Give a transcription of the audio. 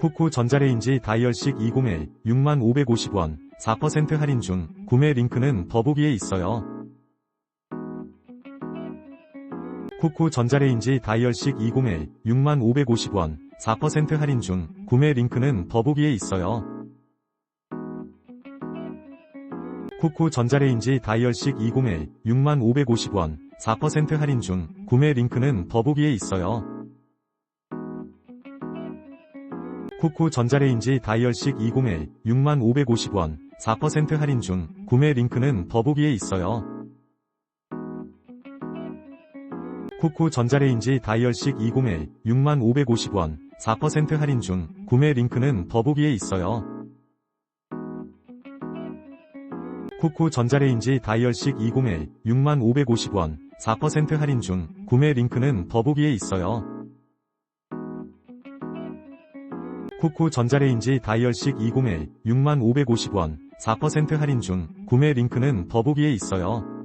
쿠쿠 전자레인지 다이얼식 201 6550원 4% 할인 중 구매 링크는 더보기에 있어요. 쿠쿠 전자레인지 다이얼식 201 6550원 4% 할인 중 구매 링크는 더보기에 있어요. 쿠쿠 전자레인지 다이얼식 201 6550원 4% 할인 중 구매 링크는 더보기에 있어요. 쿠쿠 전자레인지 다이얼식 201 6550원 4% 할인 중 구매 링크는 더보기에 있어요. 쿠쿠 전자레인지 다이얼식 201 6550원 4% 할인 중 구매 링크는 더보기에 있어요. 쿠쿠 전자레인지 다이얼식 201 6550원 4% 할인 중 구매 링크는 더보기에 있어요. 쿠쿠 전자레인지 다이얼식 201 6550원 4% 할인 중 구매 링크는 더보기에 있어요.